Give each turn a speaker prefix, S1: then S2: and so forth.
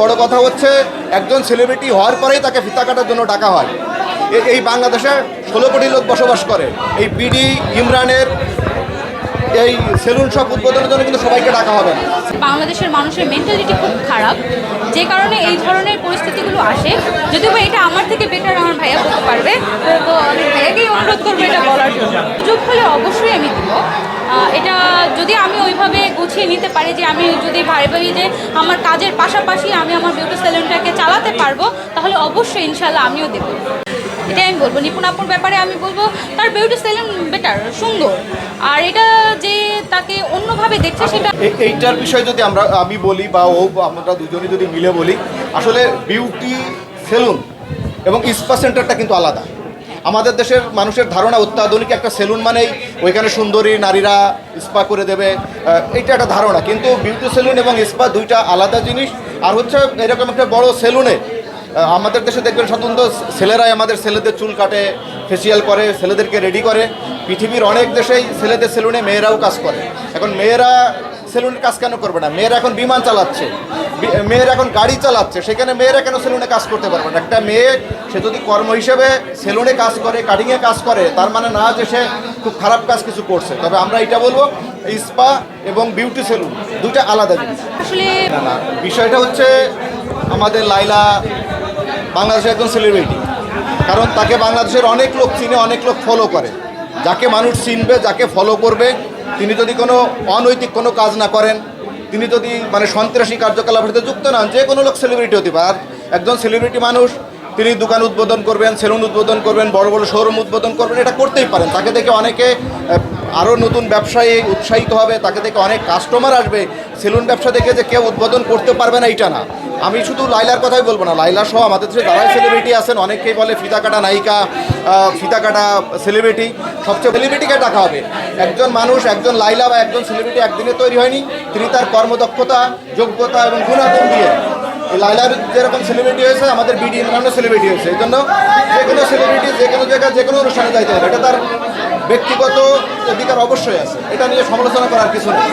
S1: বড় কথা হচ্ছে, একজন সেলিব্রিটি হওয়ার পরেই তাকে ফিতা কাটার জন্য ডাকা হয়। এই বাংলাদেশে ষোলো কোটি লোক বসবাস করে। এই বিডি ইমরানের এই সেলুন সব উদ্বোধনের জন্য কিন্তু সবাইকে ডাকা হবে
S2: বাংলাদেশের মানুষের মেন্টালিটি খুব খারাপ। যে কারণে এই ধরনের পরিস্থিতিগুলো আসে। যদিও এটা আমার থেকে বেটার আমার ভাইয়া বলতে পারবে। তো আমি ভাইয়াকেই অনুরোধ করব এটা বলার জন্য। সুযোগ হলে অবশ্যই আমি দিব। এটা যদি আমি ওইভাবে গুছিয়ে নিতে পারি যে আমি যদি ভাই ভাবি যে আমার কাজের পাশাপাশি আমি আমার বিউটি সেলুনটাকে চালাতে পারব তাহলে অবশ্যই ইনশাল্লাহ আমিও দেবো। এটাই আমি বলব। নিপুণ নিপুণাপুর ব্যাপারে আমি বলব তার বিউটি সেলুন বেটার সুন্দর। আর এটা যে তাকে অন্যভাবে দেখছে সেটা
S1: এইটার বিষয়ে যদি আমরা আমি বলি বা ও আমরা দুজনে যদি মিলে বলি আসলে বিউটি সেলুন এবং স্পা সেন্টারটা কিন্তু আলাদা। আমাদের দেশের মানুষের ধারণা অত্যাধুনিক, একটা সেলুন মানেই ওইখানে সুন্দরী নারীরা স্পা করে দেবে। এটা একটা ধারণা। কিন্তু বিউটি সেলুন এবং স্পা দুইটা আলাদা জিনিস। আর হচ্ছে এরকম একটা বড় সেলুনে আমাদের দেশে দেখবেন সাধারণত ছেলেরাই আমাদের ছেলেদের চুল কাটে ফেসিয়াল করে, ছেলেদেরকে রেডি করে। পৃথিবীর অনেক দেশেই ছেলেদের সেলুনে মেয়েরাও কাজ করে। এখন মেয়েরা সেলুনে কাজ কেন করবে না? মেয়েরা এখন বিমান চালাচ্ছে। মেয়েরা এখন গাড়ি চালাচ্ছে। সেখানে মেয়েরা কেন সেলুনে কাজ করতে পারবে না? একটা মেয়ে সে যদি কর্ম হিসেবে সেলুনে কাজ করে কাটিংয়ে কাজ করে তার মানে না যে সে খুব খারাপ কাজ কিছু করছে। তবে আমরা এটা বলব স্পা এবং বিউটি সেলুন দুটা আলাদা জিনিস। না না বিষয়টা হচ্ছে আমাদের লাইলা বাংলাদেশের একজন সেলিব্রিটি কারণ তাকে বাংলাদেশের অনেক লোক চিনে অনেক লোক ফলো করে। যাকে মানুষ চিনবে যাকে ফলো করবে তিনি যদি কোনো অনৈতিক কোনো কাজ না করেন, তিনি যদি মানে সন্ত্রাসী কার্যকলাপের সাথে যুক্ত নন যে কোনো লোক সেলিব্রিটি হতে পারে। একজন সেলিব্রিটি মানুষ, তিনি দোকান উদ্বোধন করবেন সেলুন উদ্বোধন করবেন, বড় বড় শোরুম উদ্বোধন করবেন, এটা করতেই পারেন। তাকে দেখে অনেকে আরও নতুন ব্যবসায়ী উৎসাহিত হবে, তাকে দেখে অনেক কাস্টমার আসবে। সেলুন ব্যবসা দেখে যে কেউ উদ্বোধন করতে পারবে না এটা না। আমি শুধু লাইলার কথাই বলব না। লাইলা সহ আমাদের দেশে যারাই সেলিব্রিটি আছেন, অনেকেই বলে ফিতা কাটা নায়িকা ফিতা কাটা সেলিব্রিটি সবচেয়ে সেলিব্রিটিকে ডাকা হবে? একজন মানুষ, একজন লাইলা বা একজন সেলিব্রিটি একদিনে তৈরি হয়নি, তিনি তার কর্মদক্ষতা, যোগ্যতা এবং গুণাগুণ দিয়ে। লাইলার যেরকম সেলিব্রিটি হয়েছে, আমাদের বিডি ইমরানও সেলিব্রিটি হয়েছে। এই জন্য যে কোনো সেলিব্রিটি যে কোনো জায়গায়, যে কোনো অনুষ্ঠানে যাইতে হবে। এটা তার ব্যক্তিগত অধিকার অবশ্যই আছে। এটা নিয়ে সমালোচনা করার কিছু নেই।